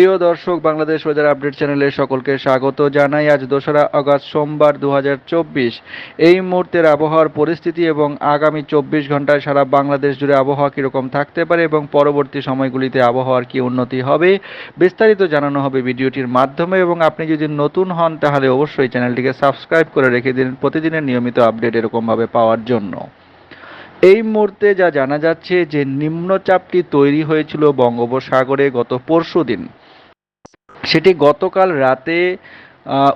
প্রিয় দর্শক, Bangladesh weather update চ্যানেলে সকলকে স্বাগত জানাই। আজ দোসরা আগস্ট সোমবার দু হাজার চব্বিশ। এই মুহূর্তের আবহাওয়ার পরিস্থিতি এবং আগামী চব্বিশ ঘন্টায় সারা বাংলাদেশ জুড়ে আবহাওয়া কীরকম থাকতে পারে এবং পরবর্তী সময়গুলিতে আবহাওয়ার কী উন্নতি হবে, বিস্তারিত জানানো হবে ভিডিওটির মাধ্যমে। এবং আপনি যদি নতুন হন, তাহলে অবশ্যই চ্যানেলটিকে সাবস্ক্রাইব করে রেখে দিন প্রতিদিনের নিয়মিত আপডেট এরকমভাবে পাওয়ার জন্য। এই মুহূর্তে যা জানা যাচ্ছে, যে নিম্নচাপটি তৈরি হয়েছিল বঙ্গোপসাগরে গত পরশুদিন। সেটি গতকাল রাতে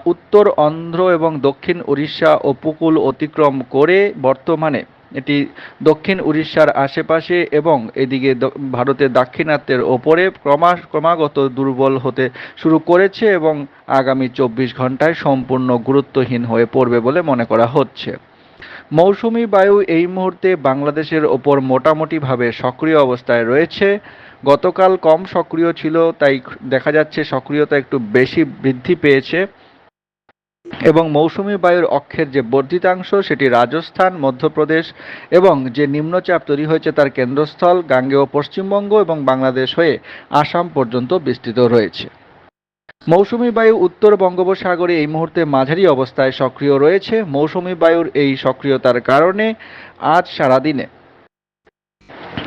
উত্তর অন্ধ্র এবং দক্ষিণ উড়িষ্যা উপকূল অতিক্রম করে বর্তমানে এটি দক্ষিণ উড়িষ্যার আশেপাশে এবং এদিকে ভারতের দাক্ষিণাত্যের ওপরে ক্রমাস ক্রমাগত দুর্বল হতে শুরু করেছে এবং আগামী চব্বিশ ঘন্টায় সম্পূর্ণ গুরুত্বহীন হয়ে পড়বে বলে মনে করা হচ্ছে। মৌসুমি বায়ু এই মুহূর্তে বাংলাদেশের ওপর মোটামুটিভাবে সক্রিয় অবস্থায় রয়েছে। গতকাল কম সক্রিয় ছিল, তাই দেখা যাচ্ছে সক্রিয়তা একটু বেশি বৃদ্ধি পেয়েছে। এবং মৌসুমি বায়ুর অক্ষের যে বর্ধিতাংশ, সেটি রাজস্থান, মধ্যপ্রদেশ এবং যে নিম্নচাপ তৈরি হয়েছে তার কেন্দ্রস্থল, গাঙ্গেয় পশ্চিমবঙ্গ এবং বাংলাদেশ হয়ে আসাম পর্যন্ত বিস্তৃত রয়েছে। মৌসুমি বায়ু উত্তর বঙ্গোপসাগরে এই মুহূর্তে মাঝারি অবস্থায় সক্রিয় রয়েছে। মৌসুমি বায়ুর এই সক্রিয়তার কারণে আজ সারাদিনে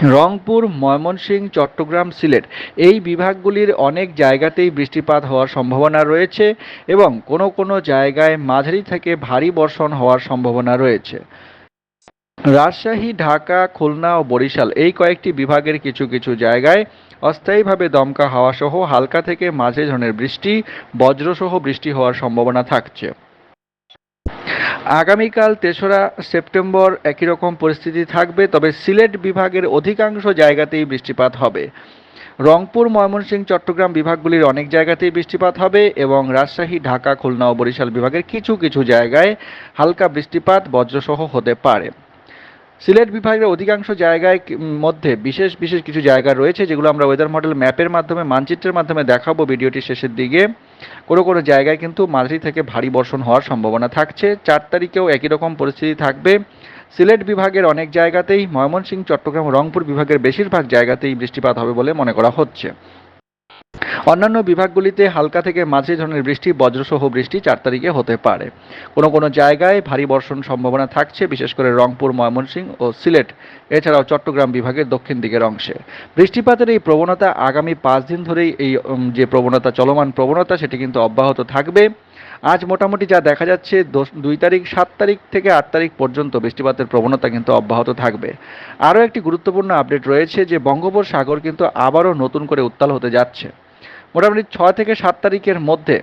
রংপুর ময়মনসিংহ চট্টগ্রাম, সিলেট এই বিভাগগুলির অনেক জায়গাতেই বৃষ্টিপাত হওয়ার সম্ভাবনা রয়েছে এবং কোনো কোনো জায়গায় মাঝারি থেকে ভারী বর্ষণ হওয়ার সম্ভাবনা রয়েছে। রাজশাহী, ঢাকা, খুলনা ও বরিশাল এই কয়েকটি বিভাগের কিছু কিছু জায়গায় অস্থায়ীভাবে দমকা হাওয়াসহ হালকা থেকে মাঝে ধরনের বৃষ্টি, বজ্রসহ বৃষ্টি হওয়ার সম্ভাবনা থাকছে। আগামীকাল তেসরা সেপ্টেম্বর একই রকম পরিস্থিতি থাকবে, তবে সিলেট বিভাগের অধিকাংশ জায়গাতেই বৃষ্টিপাত হবে। রংপুর, ময়মনসিংহ, চট্টগ্রাম বিভাগগুলির অনেক জায়গাতেই বৃষ্টিপাত হবে এবং রাজশাহী, ঢাকা, খুলনা ও বরিশাল বিভাগের কিছু কিছু জায়গায় হালকা বৃষ্টিপাত বজ্রসহ হতে পারে। সিলেট বিভাগের অধিকাংশ জায়গায় মধ্যে বিশেষ বিশেষ কিছু জায়গা রয়েছে যেগুলো আমরা ওয়েদার মডেল ম্যাপের মাধ্যমে, মানচিত্রের মাধ্যমে দেখাবো। ভিডিওটির শেষের দিকে। কোনো কোনো জায়গায় কিন্তু মাঝারি থেকে ভারী বর্ষণ হওয়ার সম্ভাবনা থাকছে। চার তারিখেও একই রকম পরিস্থিতি থাকবে। সিলেট বিভাগের অনেক জায়গাতেই ময়মনসিংহ, চট্টগ্রাম রংপুর বিভাগের বেশিরভাগ জায়গাতেই বৃষ্টিপাত হবে বলে মনে করা হচ্ছে। অন্যান্য বিভাগগুলিতে হালকা থেকে মাঝে ধরনের বৃষ্টি, বজ্রসহ বৃষ্টি চার তারিখে হতে পারে। কোনো কোনো জায়গায় ভারী বর্ষণ সম্ভাবনা থাকছে, বিশেষ করে রংপুর, ময়মনসিংহ ও সিলেট, এছাড়াও চট্টগ্রাম বিভাগের দক্ষিণ দিকের অংশে। বৃষ্টিপাতের এই প্রবণতা আগামী পাঁচ দিন ধরেই এই যে প্রবণতা, চলমান প্রবণতা, সেটি কিন্তু অব্যাহত থাকবে। আজ মোটামুটি যা দেখা যাচ্ছে দুই তারিখ, সাত তারিখ থেকে আট তারিখ পর্যন্ত বৃষ্টিপাতের প্রবণতা কিন্তু অব্যাহত থাকবে। আরও একটি গুরুত্বপূর্ণ আপডেট রয়েছে যে, বঙ্গোপসাগর কিন্তু আবারও নতুন করে উত্তাল হতে যাচ্ছে। মোটামুটি ছয় থেকে সাত তারিখের মধ্যে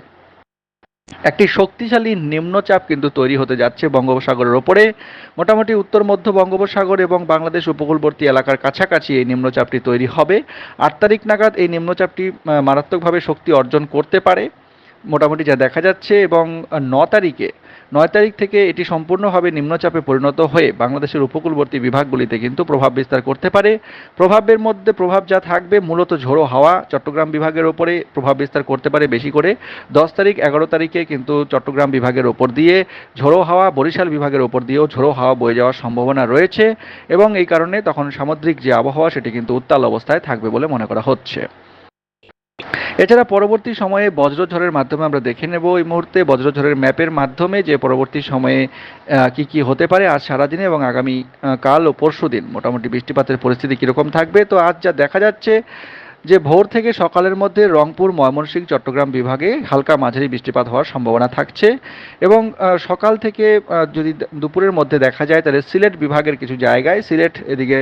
একটি শক্তিশালী নিম্নচাপ কিন্তু তৈরি হতে যাচ্ছে বঙ্গোপসাগরের ওপরে। মোটামুটি উত্তর, মধ্য বঙ্গোপসাগর এবং বাংলাদেশ উপকূলবর্তী এলাকার কাছাকাছি এই নিম্নচাপটি তৈরি হবে। আট তারিখ নাগাদ এই নিম্নচাপটি মারাত্মকভাবে শক্তি অর্জন করতে পারে। মোটামুটি যা দেখা যাচ্ছে এবং ন তারিখে নয় তারিখ থেকে এটি সম্পূর্ণভাবে নিম্নচাপে পরিণত হয়ে বাংলাদেশের উপকূলবর্তী বিভাগগুলিতে কিন্তু প্রভাব বিস্তার করতে পারে। প্রভাবের মধ্যে প্রভাব যা থাকবে মূলত ঝোড়ো হাওয়া চট্টগ্রাম বিভাগের ওপরে প্রভাব বিস্তার করতে পারে বেশি করে। দশ তারিখ, এগারো তারিখে কিন্তু চট্টগ্রাম বিভাগের ওপর দিয়ে ঝোড়ো হাওয়া, বরিশাল বিভাগের ওপর দিয়েও ঝোড়ো হাওয়া বয়ে যাওয়ার সম্ভাবনা রয়েছে এবং এই কারণে তখন সামুদ্রিক যে আবহাওয়া সেটি কিন্তু উত্তাল অবস্থায় থাকবে বলে মনে করা হচ্ছে। এছাড়া পরবর্তী সময়ে বজ্রঝড়ের মাধ্যমে আমরা দেখে নেব এই মুহূর্তে বজ্রঝড়ের ম্যাপের মাধ্যমে যে পরবর্তী সময়ে কি কি হতে পারে আজ সারাদিনে এবং আগামী কাল ও পরশু দিন। মোটামুটি বৃষ্টিপাতের পরিস্থিতি কীরকম থাকবে? তো আজ যা দেখা যাচ্ছে যে ভোর থেকে সকালের মধ্যে রংপুর, ময়মনসিংহ, চট্টগ্রাম বিভাগে হালকা মাঝারি বৃষ্টিপাত হওয়ার সম্ভাবনা থাকছে এবং সকাল থেকে যদি দুপুরের মধ্যে দেখা যায়, তাহলে সিলেট বিভাগের কিছু জায়গায়, সিলেট এদিকে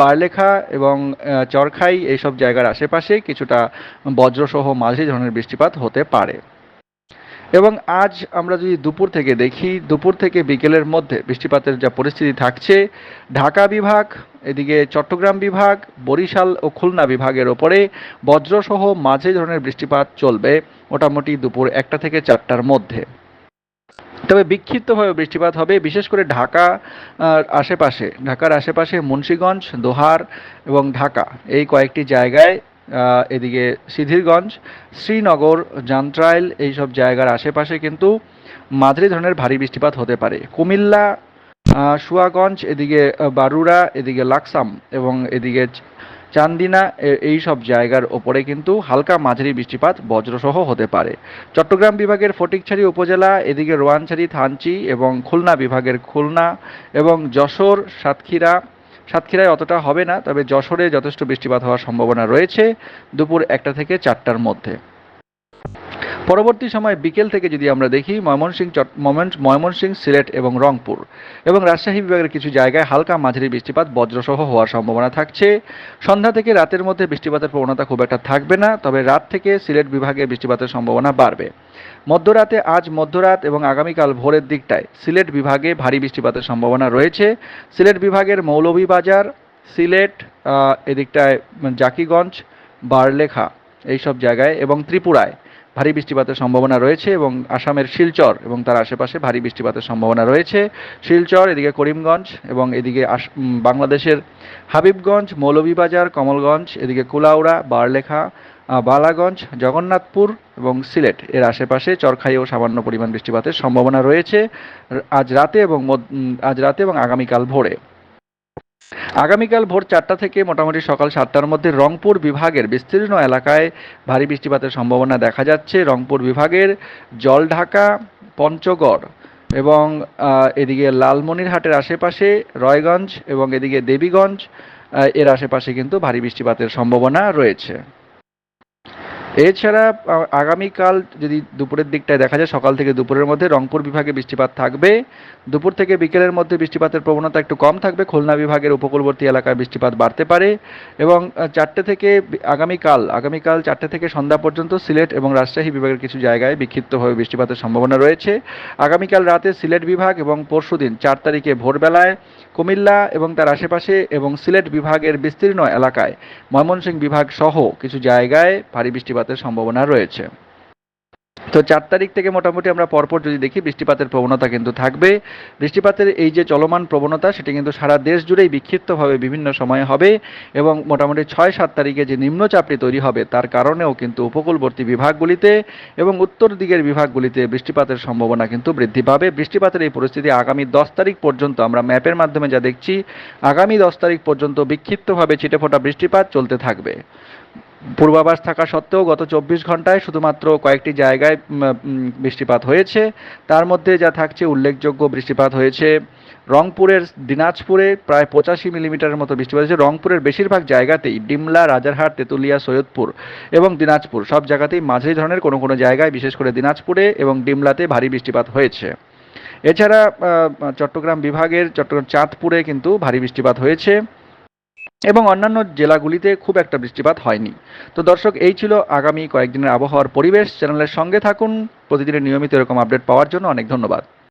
বারলেখা এবং চরখাই এইসব জায়গার আশেপাশে কিছুটা বজ্রসহ মাঝারি ধরনের বৃষ্টিপাত হতে পারে। এবং আজ আমরা যদি দুপুর থেকে দেখি, দুপুর থেকে বিকেলের মধ্যে বৃষ্টিপাতের যা পরিস্থিতি থাকছে, ঢাকা বিভাগ, এদিকে চট্টগ্রাম বিভাগ, বরিশাল ও খুলনা বিভাগের ওপরে বজ্রসহ মাঝে ধরনের বৃষ্টিপাত চলবে মোটামুটি দুপুর একটা থেকে চারটার মধ্যে। তবে বিক্ষিপ্তভাবে বৃষ্টিপাত হবে, বিশেষ করে ঢাকা আশেপাশে। ঢাকার আশেপাশে মুন্সীগঞ্জ, দোহার এবং ঢাকা এই কয়েকটি জায়গায় এদিকে সিধিরগঞ্জ শ্রীনগর জান্ত্রাইল এইসব জায়গার আশেপাশে কিন্তু মাঝারি ধরনের ভারী বৃষ্টিপাত হতে পারে। কুমিল্লা সুয়াগঞ্জ, এদিকে বারুরা, এদিকে লাকসাম এবং এদিকে চান্দিনা এই সব জায়গার ওপরে কিন্তু হালকা মাঝারি বৃষ্টিপাত বজ্রসহ হতে পারে। চট্টগ্রাম বিভাগের ফটিকছড়ি উপজেলা, এদিকে রোয়ানছড়ি, থানচি এবং খুলনা বিভাগের খুলনা এবং যশোর, সাতক্ষীরা সাতক্ষীরায় অতটা হবে না, তবে যশোরে যথেষ্ট বৃষ্টিপাত হওয়ার সম্ভাবনা রয়েছে দুপুর একটা থেকে চারটার মধ্যে। পরবর্তী সময় বিকেল থেকে যদি আমরা দেখি, ময়মনসিংহ চট ময়মন- ময়মনসিংহ, সিলেট এবং রংপুর এবং রাজশাহী বিভাগের কিছু জায়গায় হালকা মাঝারি বৃষ্টিপাত বজ্রসহ হওয়ার সম্ভাবনা থাকছে। সন্ধ্যা থেকে রাতের মধ্যে বৃষ্টিপাতের প্রবণতা খুব একটা থাকবে না, তবে রাত থেকে সিলেট বিভাগে বৃষ্টিপাতের সম্ভাবনা বাড়বে। মধ্যরাতে আজ মধ্যরাত এবং আগামীকাল ভোরের দিকটায় সিলেট বিভাগে ভারী বৃষ্টিপাতের সম্ভাবনা রয়েছে। সিলেট বিভাগের মৌলভীবাজার, সিলেট এদিকটায় জাকিগঞ্জ, বারলেখা এইসব জায়গায় এবং ত্রিপুরায় ভারী বৃষ্টিপাতের সম্ভাবনা রয়েছে এবং আসামের শিলচর এবং তার আশেপাশে ভারী বৃষ্টিপাতের সম্ভাবনা রয়েছে। শিলচর, এদিকে করিমগঞ্জ এবং এদিকে বাংলাদেশের হাবিবগঞ্জ, মৌলভীবাজার, কমলগঞ্জ, এদিকে কুলাউড়া, বারলেখা বালাগঞ্জ, জগন্নাথপুর এবং সিলেট। এর আশেপাশে চরখাইয়েও সামান্য পরিমাণ বৃষ্টিপাতের সম্ভাবনা রয়েছে আজ রাতে এবং আজ রাতে এবং আগামীকাল ভোরে। আগামীকাল ভোর চারটা থেকে মোটামুটি সকাল সাতটার মধ্যে রংপুর বিভাগের বিস্তীর্ণ এলাকায় ভারী বৃষ্টিপাতের সম্ভাবনা দেখা যাচ্ছে। রংপুর বিভাগের জলঢাকা, পঞ্চগড় এবং এদিকে লালমনিরহাটের আশেপাশে রয়গঞ্জ এবং এদিকে দেবীগঞ্জ এর আশেপাশে কিন্তু ভারী বৃষ্টিপাতের সম্ভাবনা রয়েছে। এছাড়া আগামীকাল যদি দুপুরের দিকটায় দেখা যায়, সকাল থেকে দুপুরের মধ্যে রংপুর বিভাগে বৃষ্টিপাত থাকবে। দুপুর থেকে বিকেলের মধ্যে বৃষ্টিপাতের প্রবণতা একটু কম থাকবে। খুলনা বিভাগের উপকূলবর্তী এলাকায় বৃষ্টিপাত বাড়তে পারে। এবং চারটে থেকে আগামীকাল আগামীকাল চারটে থেকে সন্ধ্যা পর্যন্ত সিলেট এবং রাজশাহী বিভাগের কিছু জায়গায় বিক্ষিপ্তভাবে বৃষ্টিপাতের সম্ভাবনা রয়েছে। আগামীকাল রাতে সিলেট বিভাগ এবং পরশুদিন চার তারিখে ভোরবেলায় কুমিল্লা এবং তার আশেপাশে এবং সিলেট বিভাগের বিস্তীর্ণ এলাকায় ময়মনসিংহ বিভাগ সহ কিছু জায়গায় ভারী বৃষ্টিপাতের সম্ভাবনা রয়েছে। তো চার তারিখ থেকে মোটামুটি আমরা পরপর যদি দেখি, বৃষ্টিপাতের প্রবণতা কিন্তু থাকবে। বৃষ্টিপাতের এই যে চলমান প্রবণতা, সেটি কিন্তু সারা দেশ জুড়েই বিক্ষিপ্তভাবে বিভিন্ন সময়ে হবে এবং মোটামুটি ছয় সাত তারিখে যে নিম্নচাপটি তৈরি হবে, তার কারণেও কিন্তু উপকূলবর্তী বিভাগগুলিতে এবং উত্তর দিকের বিভাগগুলিতে বৃষ্টিপাতের সম্ভাবনা কিন্তু বৃদ্ধি পাবে। বৃষ্টিপাতের এই পরিস্থিতি আগামী দশ তারিখ পর্যন্ত আমরা ম্যাপের মাধ্যমে যা দেখছি, আগামী দশ তারিখ পর্যন্ত বিক্ষিপ্তভাবে ছিটেফোঁটা বৃষ্টিপাত চলতে থাকবে। পূর্বাভাস থাকা সত্ত্বেও গত চব্বিশ ঘন্টায় শুধুমাত্র কয়েকটি জায়গায় বৃষ্টিপাত হয়েছে। তার মধ্যে যা থাকছে উল্লেখযোগ্য বৃষ্টিপাত হয়েছে রংপুরের দিনাজপুরে প্রায় পঁচাশি মিলিমিটারের মতো বৃষ্টিপাত হয়েছে। রংপুরের বেশিরভাগ জায়গাতেই ডিমলা, রাজারহাট, তেঁতুলিয়া, সৈয়দপুর এবং দিনাজপুর সব জায়গাতেই মাঝারি ধরনের কোনো কোনো জায়গায়, বিশেষ করে দিনাজপুরে এবং ডিমলাতে ভারী বৃষ্টিপাত হয়েছে। এছাড়া চট্টগ্রাম বিভাগের, চট্টগ্রাম চাঁদপুরে কিন্তু ভারী বৃষ্টিপাত হয়েছে। এবং অন্যান্য জেলাগুলিতে খুব একটা বৃষ্টিপাত হয়নি। তো দর্শক, এই ছিল আগামী কয়েকদিনের আবহাওয়ার পরিবেশ। চ্যানেলের সঙ্গে থাকুন। প্রতিদিনের নিয়মিত এরকম আপডেট পাওয়ার জন্য অনেক ধন্যবাদ।